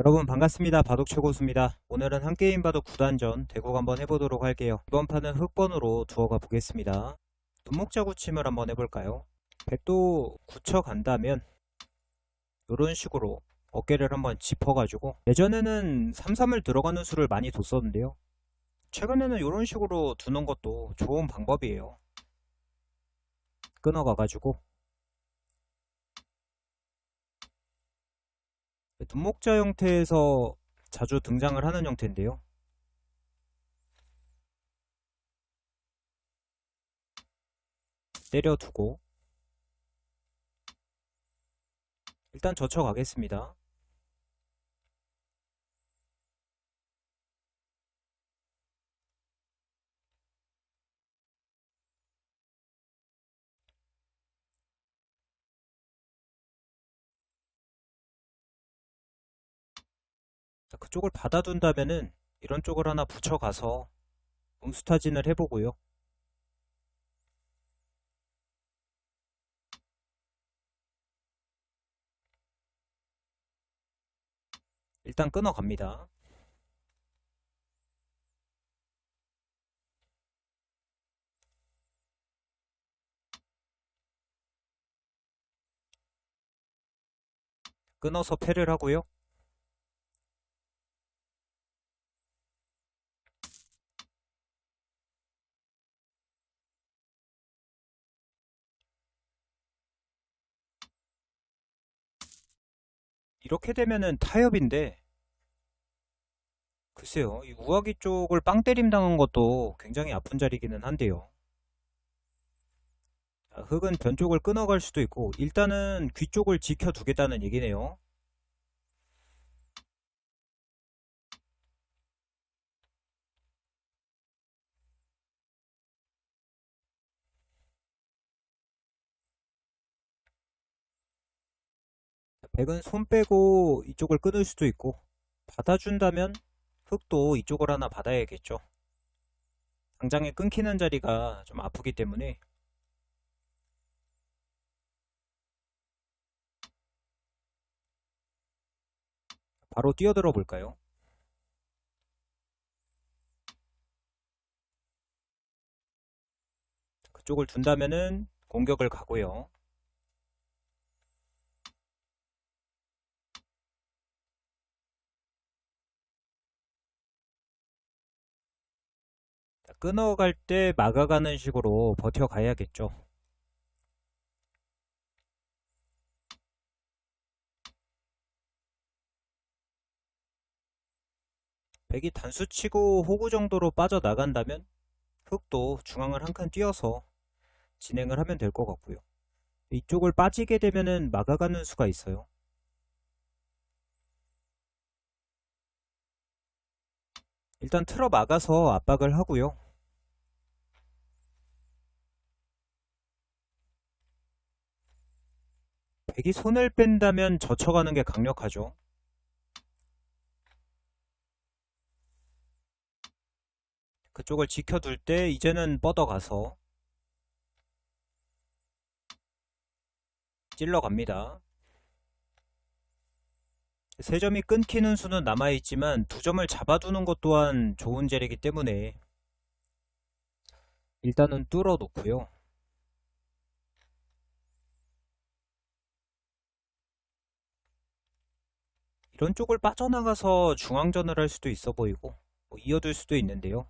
여러분 반갑습니다. 바둑 최고수입니다. 오늘은 한 게임 바둑 9단전 대국 한번 해보도록 할게요. 이번 판은 흑번으로 두어가 보겠습니다. 눈목자 구침을 한번 해볼까요? 백도 굳혀 간다면 이런 식으로 어깨를 한번 짚어가지고 예전에는 3-3을 들어가는 수를 많이 뒀었는데요. 최근에는 이런 식으로 두는 것도 좋은 방법이에요. 끊어가가지고 눈목자 형태에서 자주 등장을 하는 형태인데요. 때려두고 일단 젖혀가겠습니다. 자, 그쪽을 받아둔다면은 이런 쪽을 하나 붙여가서 음수타진을 해보고요. 일단 끊어갑니다. 끊어서 패를 하고요. 이렇게 되면은 타협인데. 글쎄요 이 우아기 쪽을 빵 때림 당한 것도 굉장히 아픈 자리기는 한데요. 자, 흙은 변 쪽을 끊어갈 수도 있고 일단은 귀 쪽을 지켜두겠다는 얘기네요 백은 손 빼고 이쪽을 끊을 수도 있고 받아준다면 흙도 이쪽을 하나 받아야겠죠. 당장에 끊기는 자리가 좀 아프기 때문에 바로 뛰어들어 볼까요? 그쪽을 둔다면은 공격을 가고요. 끊어갈 때 막아가는 식으로 버텨가야겠죠. 백이 단수치고 호구 정도로 빠져나간다면 흑도 중앙을 한칸 뛰어서 진행을 하면 될 것 같고요. 이쪽을 빠지게 되면은 막아가는 수가 있어요. 일단 틀어 막아서 압박을 하고요. 백이 손을 뺀다면 젖혀가는 게 강력하죠. 그쪽을 지켜둘 때 이제는 뻗어가서 찔러갑니다. 세 점이 끊기는 수는 남아있지만 두 점을 잡아두는 것 또한 좋은 재래기 때문에 일단은 뚫어 놓고요. 이런 쪽을 빠져나가서 중앙전을 할 수도 있어 보이고 뭐 이어둘 수도 있는데요.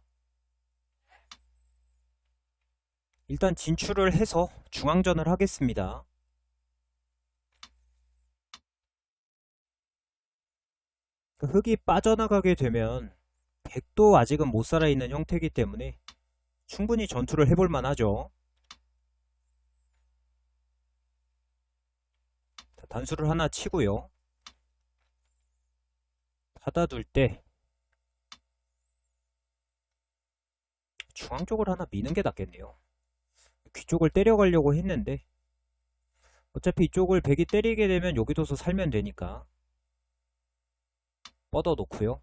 일단 진출을 해서 중앙전을 하겠습니다. 그 흙이 빠져나가게 되면 백도 아직은 못 살아있는 형태이기 때문에 충분히 전투를 해볼 만하죠. 자, 단수를 하나 치고요. 받아둘 때 중앙 쪽을 하나 미는 게 낫겠네요. 귀 쪽을 때려가려고 했는데 어차피 이쪽을 백이 때리게 되면 여기 둬서 살면 되니까 뻗어 놓고요.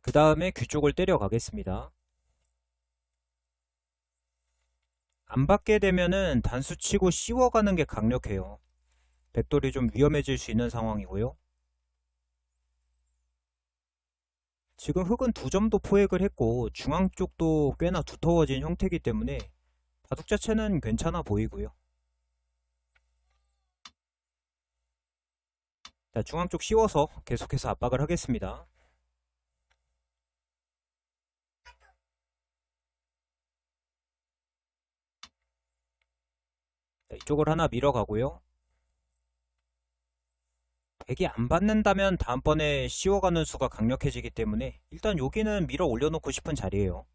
그 다음에 귀 쪽을 때려 가겠습니다. 안 받게 되면은 단수 치고 씌워가는 게 강력해요. 백돌이 좀 위험해질 수 있는 상황이고요. 지금 흑은 두 점도 포획을 했고 중앙 쪽도 꽤나 두터워진 형태이기 때문에 바둑 자체는 괜찮아 보이고요. 자, 중앙 쪽 씌워서 계속해서 압박을 하겠습니다. 이쪽을 하나 밀어가고요. 백이 안 받는다면 다음번에 씌워가는 수가 강력해지기 때문에 일단 여기는 밀어 올려놓고 싶은 자리예요.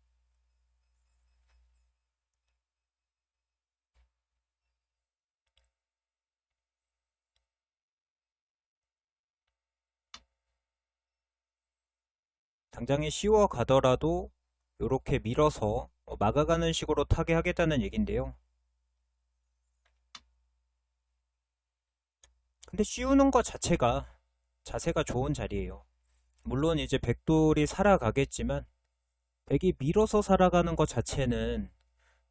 당장에 씌워 가더라도 이렇게 밀어서 어, 막아가는 식으로 타게 하겠다는 얘긴데요. 근데 씌우는 것 자체가 자세가 좋은 자리예요. 물론 이제 백돌이 살아가겠지만 백이 밀어서 살아가는 것 자체는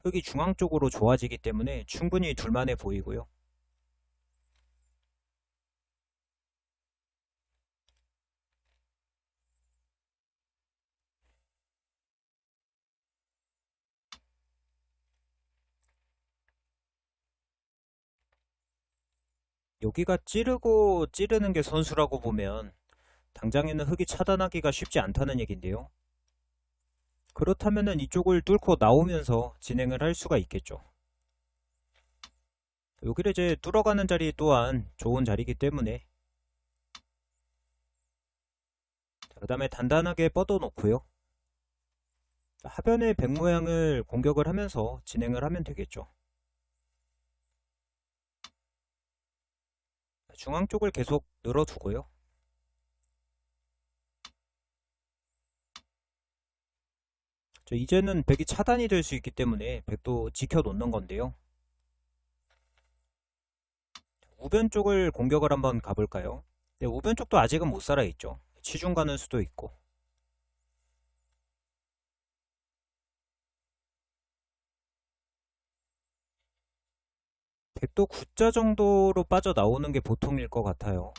흙이 중앙 쪽으로 좋아지기 때문에 충분히 둘만해 보이고요. 여기가 찌르고 찌르는 게 선수라고 보면 당장에는 흙이 차단하기가 쉽지 않다는 얘긴데요. 그렇다면은 이쪽을 뚫고 나오면서 진행을 할 수가 있겠죠. 여기를 이제 뚫어가는 자리 또한 좋은 자리이기 때문에 그 다음에 단단하게 뻗어 놓고요. 하변의 백 모양을 공격을 하면서 진행을 하면 되겠죠. 중앙 쪽을 계속 늘어두고요. 저 이제는 백이 차단이 될 수 있기 때문에 백도 지켜놓는 건데요. 우변 쪽을 공격을 한번 가볼까요? 네, 우변 쪽도 아직은 못 살아있죠. 치중 가는 수도 있고. 백도 9자 정도로 빠져나오는 게 보통일 것 같아요.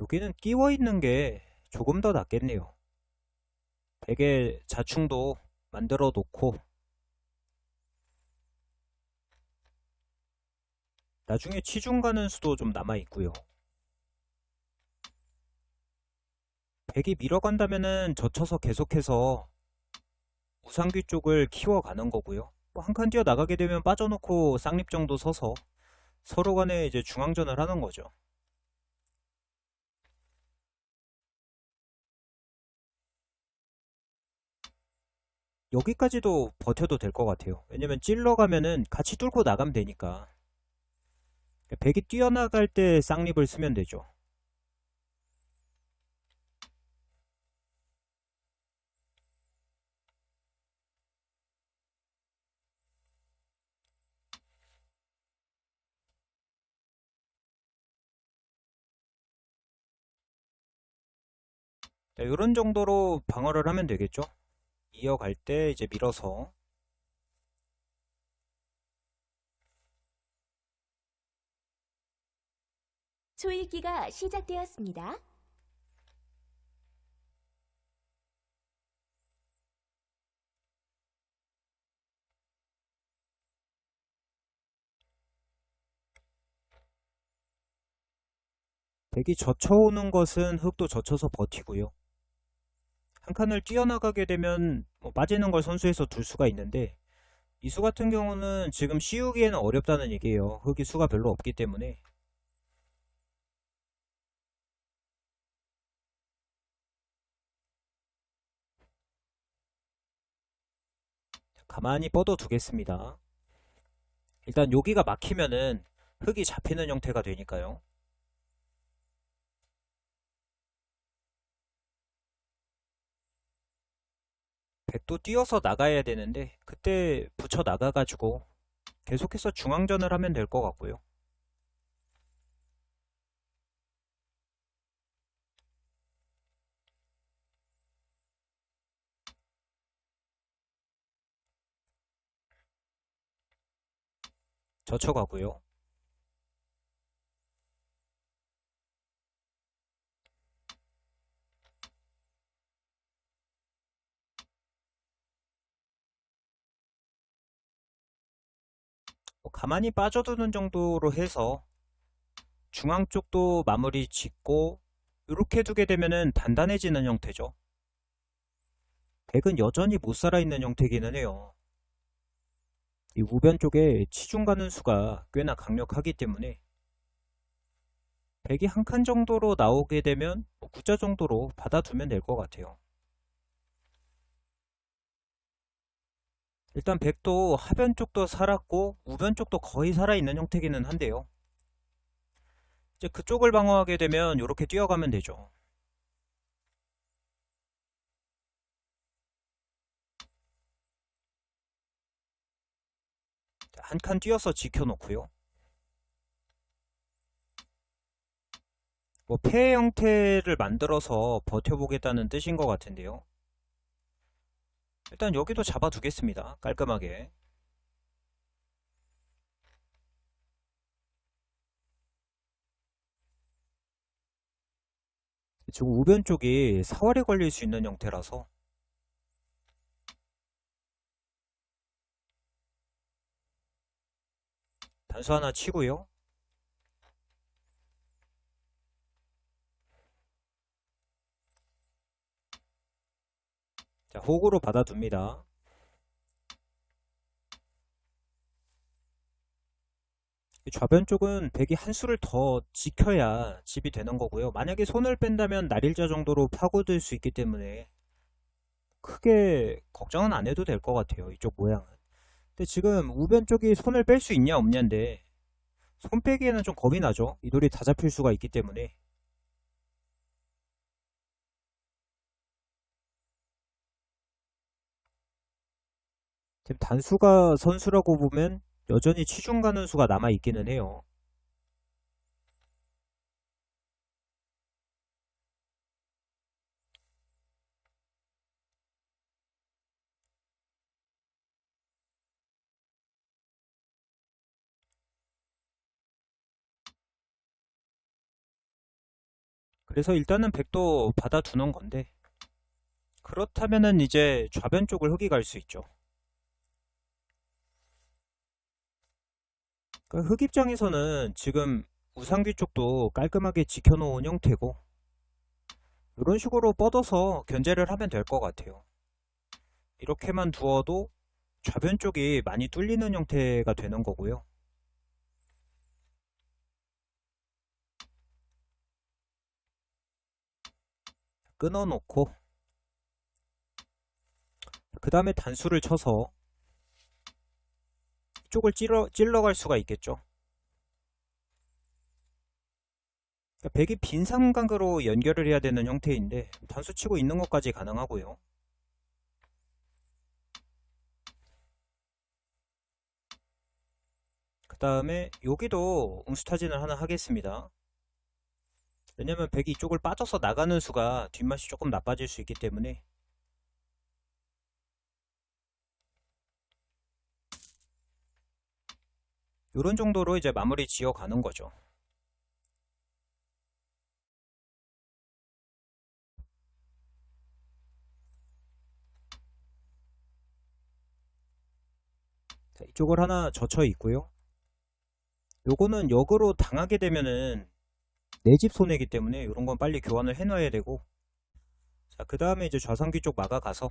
여기는 끼워 있는 게 조금 더 낫겠네요. 베개 자충도 만들어 놓고 나중에 치중 가는 수도 좀 남아 있고요. 백이 밀어간다면은 젖혀서 계속해서 우상귀 쪽을 키워가는 거고요. 뭐 한 칸 뛰어 나가게 되면 빠져놓고 쌍립 정도 서서 서로 간에 이제 중앙전을 하는 거죠. 여기까지도 버텨도 될 것 같아요. 왜냐면 찔러 가면은 같이 뚫고 나가면 되니까. 백이 뛰어나갈 때 쌍립을 쓰면 되죠. 자, 이런 정도로 방어를 하면 되겠죠. 이어갈 때 이제 밀어서 초읽기가 시작되었습니다. 백이 젖혀오는 것은 흙도 젖혀서 버티고요. 한 칸을 뛰어나가게 되면 뭐 빠지는 걸 선수에서 둘 수가 있는데 이수 같은 경우는 지금 씌우기에는 어렵다는 얘기예요. 흙이 수가 별로 없기 때문에 가만히 뻗어 두겠습니다. 일단 여기가 막히면은 흙이 잡히는 형태가 되니까요. 백도 뛰어서 나가야 되는데 그때 붙여 나가가지고 계속해서 중앙전을 하면 될 것 같고요. 젖혀가고요. 뭐 가만히 빠져두는 정도로 해서 중앙 쪽도 마무리 짓고 이렇게 두게 되면은 단단해지는 형태죠. 백은 여전히 못 살아있는 형태기는 해요. 이 우변 쪽에 치중 가는 수가 꽤나 강력하기 때문에 백이 한 칸 정도로 나오게 되면 뭐 구자 정도로 받아두면 될 것 같아요. 일단 백도 하변 쪽도 살았고 우변 쪽도 거의 살아있는 형태기는 한데요. 이제 그쪽을 방어하게 되면 이렇게 뛰어가면 되죠. 한칸 뛰어서 지켜놓고요. 뭐폐 형태를 만들어서 버텨보겠다는 뜻인 것 같은데요. 일단 여기도 잡아두겠습니다. 깔끔하게. 지금 우변 쪽이 사활에 걸릴 수 있는 형태라서 단수 하나 치고요. 자, 호구로 받아둡니다. 이 좌변 쪽은 백이 한 수를 더 지켜야 집이 되는 거고요. 만약에 손을 뺀다면 날일자 정도로 파고들 수 있기 때문에 크게 걱정은 안 해도 될 것 같아요. 이쪽 모양은. 근데 지금 우변 쪽이 손을 뺄 수 있냐 없냐인데 손 빼기에는 좀 겁이 나죠. 이 돌이 다 잡힐 수가 있기 때문에. 지금 단수가 선수라고 보면 여전히 치중 가는 수가 남아 있기는 해요. 그래서 일단은 백도 받아두는 건데 그렇다면은 이제 좌변 쪽을 흑이 갈 수 있죠. 그러니까 흑 입장에서는 지금 우상귀 쪽도 깔끔하게 지켜놓은 형태고 이런 식으로 뻗어서 견제를 하면 될 것 같아요. 이렇게만 두어도 좌변 쪽이 많이 뚫리는 형태가 되는 거고요. 끊어놓고 그 다음에 단수를 쳐서 이쪽을 찔러, 찔러갈 수가 있겠죠. 그러니까 백이 빈 삼각으로 연결을 해야 되는 형태인데 단수 치고 있는 것까지 가능하고요. 그 다음에 여기도 응수타진을 하나 하겠습니다. 왜냐면 백이 이쪽을 빠져서 나가는 수가 뒷맛이 조금 나빠질 수 있기 때문에 이런 정도로 이제 마무리 지어 가는 거죠. 자, 이쪽을 하나 젖혀 있고요. 요거는 역으로 당하게 되면은 내 집 손해기 때문에 이런 건 빨리 교환을 해 놔야 되고 자, 그 다음에 이제 좌상귀 쪽 막아가서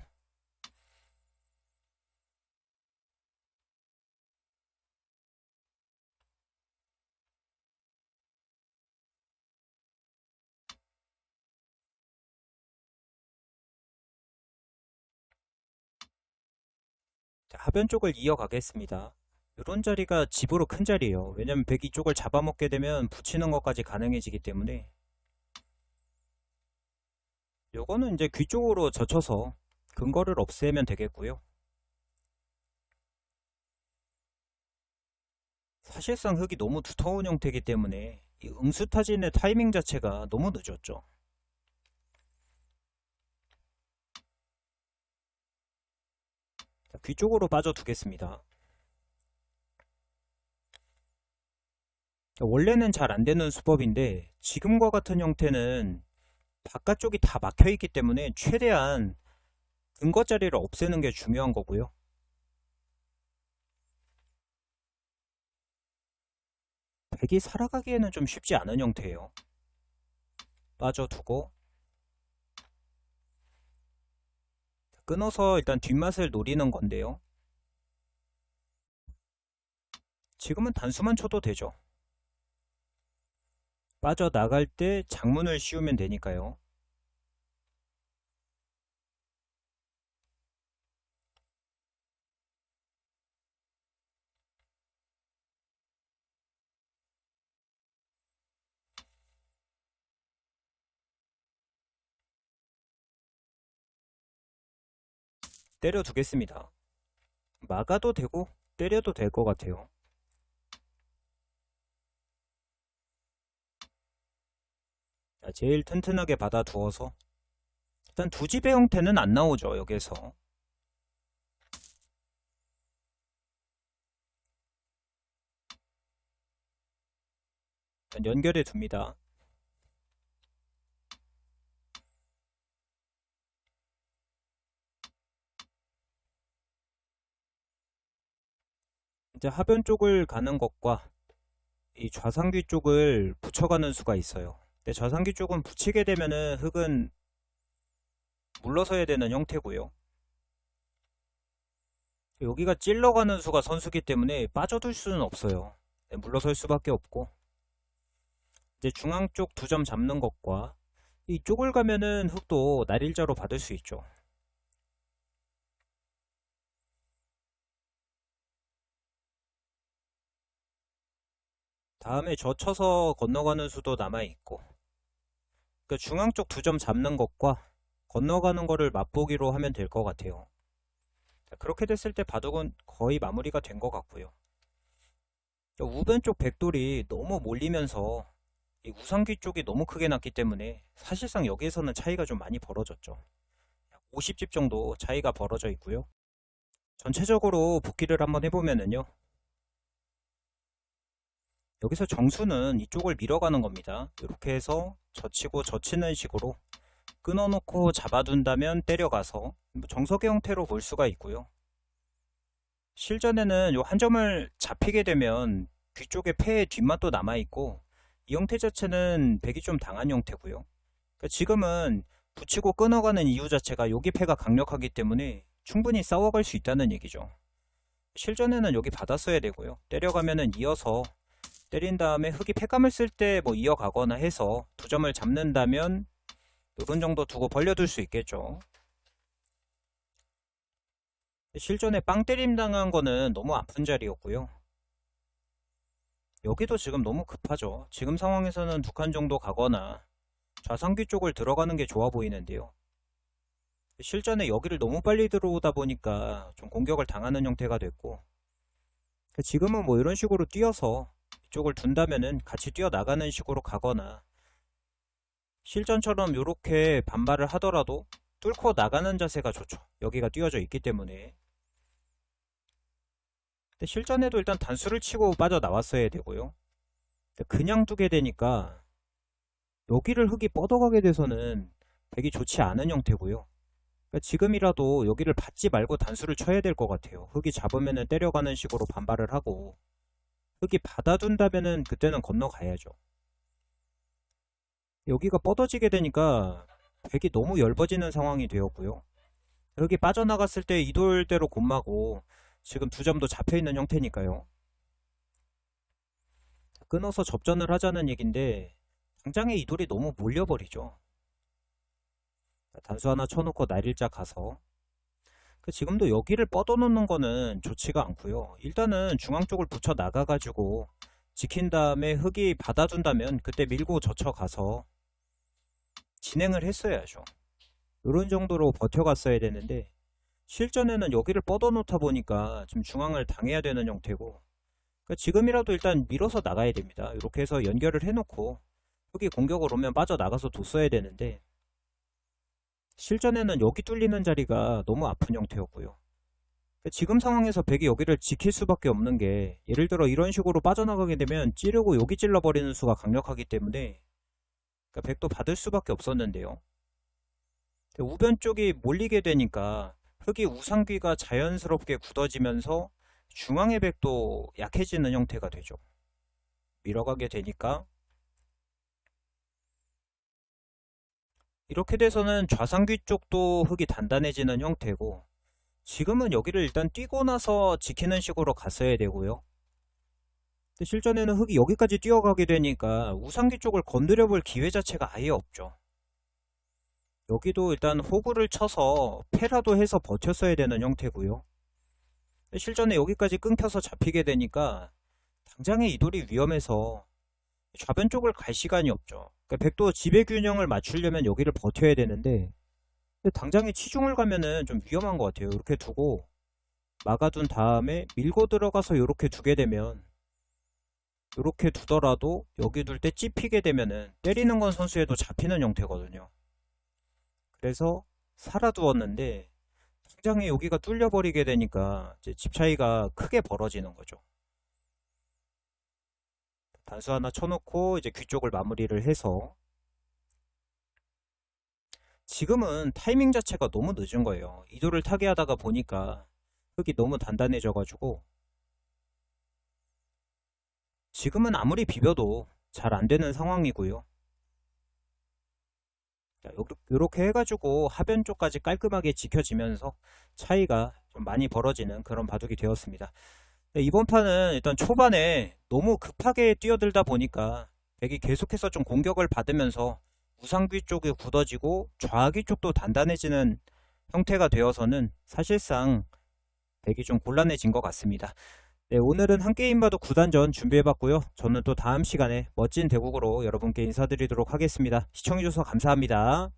자, 하변 쪽을 이어가겠습니다. 이런 자리가 집으로 큰 자리예요. 왜냐면 백이 쪽을 잡아먹게 되면 붙이는 것까지 가능해지기 때문에 요거는 이제 귀 쪽으로 젖혀서 근거를 없애면 되겠고요. 사실상 흙이 너무 두터운 형태이기 때문에 이 응수타진의 타이밍 자체가 너무 늦었죠. 자, 귀 쪽으로 빠져두겠습니다. 원래는 잘 안 되는 수법인데 지금과 같은 형태는 바깥쪽이 다 막혀 있기 때문에 최대한 근거 자리를 없애는 게 중요한 거고요. 백이 살아가기에는 좀 쉽지 않은 형태예요. 빠져두고 끊어서 일단 뒷맛을 노리는 건데요. 지금은 단수만 쳐도 되죠. 빠져나갈 때 장문을 씌우면 되니까요. 때려 두겠습니다. 막아도 되고 때려도 될 것 같아요. 제일 튼튼하게 받아두어서. 일단 두 집의 형태는 안 나오죠 여기에서. 연결해 둡니다. 이제 하변 쪽을 가는 것과 이 좌상귀 쪽을 붙여가는 수가 있어요 근데 좌상귀 쪽은 붙이게 되면은 흙은 물러서야 되는 형태고요. 여기가 찔러가는 수가 선수기 때문에 빠져들 수는 없어요. 네, 물러설 수밖에 없고 이제 중앙 쪽 두 점 잡는 것과 이쪽을 가면은 흙도 날일자로 받을 수 있죠. 다음에 젖혀서 건너가는 수도 남아있고 그 중앙 쪽 두 점 잡는 것과 건너가는 거를 맛보기로 하면 될 것 같아요. 자, 그렇게 됐을 때 바둑은 거의 마무리가 된 것 같고요. 자, 우변 쪽 백돌이 너무 몰리면서 이 우상귀 쪽이 너무 크게 났기 때문에 사실상 여기에서는 차이가 좀 많이 벌어졌죠. 50집 정도 차이가 벌어져 있고요. 전체적으로 복귀를 한번 해보면은요. 여기서 정수는 이쪽을 밀어가는 겁니다. 이렇게 해서 젖히고 젖히는 식으로 끊어놓고 잡아둔다면 때려가서 뭐 정석의 형태로 볼 수가 있고요. 실전에는 요 한 점을 잡히게 되면 뒤쪽에 패의 뒷맛도 남아있고 이 형태 자체는 백이 좀 당한 형태고요. 그러니까 지금은 붙이고 끊어가는 이유 자체가 여기 패가 강력하기 때문에 충분히 싸워갈 수 있다는 얘기죠. 실전에는 여기 받았어야 되고요. 때려가면은 이어서 때린 다음에 흙이 패감을 쓸 때 뭐 이어가거나 해서 두 점을 잡는다면 이런 정도 두고 벌려둘 수 있겠죠. 실전에 빵 때림 당한 거는 너무 아픈 자리였고요. 여기도 지금 너무 급하죠. 지금 상황에서는 두 칸 정도 가거나 좌상귀 쪽을 들어가는 게 좋아 보이는데요. 실전에 여기를 너무 빨리 들어오다 보니까 좀 공격을 당하는 형태가 됐고 지금은 뭐 이런 식으로 뛰어서 이쪽을 둔다면은 같이 뛰어나가는 식으로 가거나 실전처럼 이렇게 반발을 하더라도 뚫고 나가는 자세가 좋죠. 여기가 띄어져 있기 때문에 근데 실전에도 일단 단수를 치고 빠져나왔어야 되고요. 그냥 두게 되니까 여기를 흙이 뻗어가게 돼서는 되게 좋지 않은 형태고요. 그러니까 지금이라도 여기를 받지 말고 단수를 쳐야 될 것 같아요. 흙이 잡으면은 때려가는 식으로 반발을 하고 흙이 받아둔다면은 그때는 건너가야죠. 여기가 뻗어지게 되니까 백이 너무 얇아지는 상황이 되었고요. 여기 빠져나갔을 때 이돌대로 곤마고 지금 두 점도 잡혀있는 형태니까요. 끊어서 접전을 하자는 얘긴데 당장에 이돌이 너무 몰려버리죠. 단수 하나 쳐놓고 날일자 가서 그 지금도 여기를 뻗어놓는 거는 좋지가 않고요. 일단은 중앙 쪽을 붙여 나가가지고 지킨 다음에 흙이 받아준다면 그때 밀고 젖혀가서 진행을 했어야죠. 이런 정도로 버텨갔어야 되는데 실전에는 여기를 뻗어놓다 보니까 지금 중앙을 당해야 되는 형태고 그러니까 지금이라도 일단 밀어서 나가야 됩니다. 이렇게 해서 연결을 해놓고 흙이 공격을 오면 빠져나가서 뒀어야 되는데 실전에는 여기 뚫리는 자리가 너무 아픈 형태였고요. 지금 상황에서 백이 여기를 지킬 수밖에 없는 게 예를 들어 이런 식으로 빠져나가게 되면 찌르고 여기 찔러버리는 수가 강력하기 때문에 그러니까 백도 받을 수밖에 없었는데요. 우변 쪽이 몰리게 되니까 흙이 우상귀가 자연스럽게 굳어지면서 중앙의 백도 약해지는 형태가 되죠. 밀어가게 되니까 이렇게 돼서는 좌상귀 쪽도 흙이 단단해지는 형태고 지금은 여기를 일단 뛰고 나서 지키는 식으로 갔어야 되고요. 근데 실전에는 흙이 여기까지 뛰어가게 되니까 우상귀 쪽을 건드려 볼 기회 자체가 아예 없죠. 여기도 일단 호구를 쳐서 패라도 해서 버텼어야 되는 형태고요. 실전에 여기까지 끊겨서 잡히게 되니까 당장의 이 돌이 위험해서 좌변 쪽을 갈 시간이 없죠. 그러니까 백도 지배 균형을 맞추려면 여기를 버텨야 되는데 당장에 치중을 가면은 좀 위험한 것 같아요. 이렇게 두고 막아둔 다음에 밀고 들어가서 이렇게 두게 되면 이렇게 두더라도 여기 둘 때 찝히게 되면은 때리는 건 선수에도 잡히는 형태거든요. 그래서 살아두었는데 당장에 여기가 뚫려버리게 되니까 집 차이가 크게 벌어지는 거죠. 단수 하나 쳐놓고 이제 귀 쪽을 마무리를 해서 지금은 타이밍 자체가 너무 늦은 거예요. 이도를 타게 하다가 보니까 흙이 너무 단단해져 가지고 지금은 아무리 비벼도 잘 안 되는 상황이고요. 자, 이렇게 해가지고 하변 쪽까지 깔끔하게 지켜지면서 차이가 좀 많이 벌어지는 그런 바둑이 되었습니다. 네, 이번 판은 일단 초반에 너무 급하게 뛰어들다 보니까 백이 계속해서 좀 공격을 받으면서 우상귀 쪽이 굳어지고 좌귀 쪽도 단단해지는 형태가 되어서는 사실상 백이 좀 곤란해진 것 같습니다. 네, 오늘은 한 게임 봐도 9단전 준비해봤고요. 저는 또 다음 시간에 멋진 대국으로 여러분께 인사드리도록 하겠습니다. 시청해주셔서 감사합니다.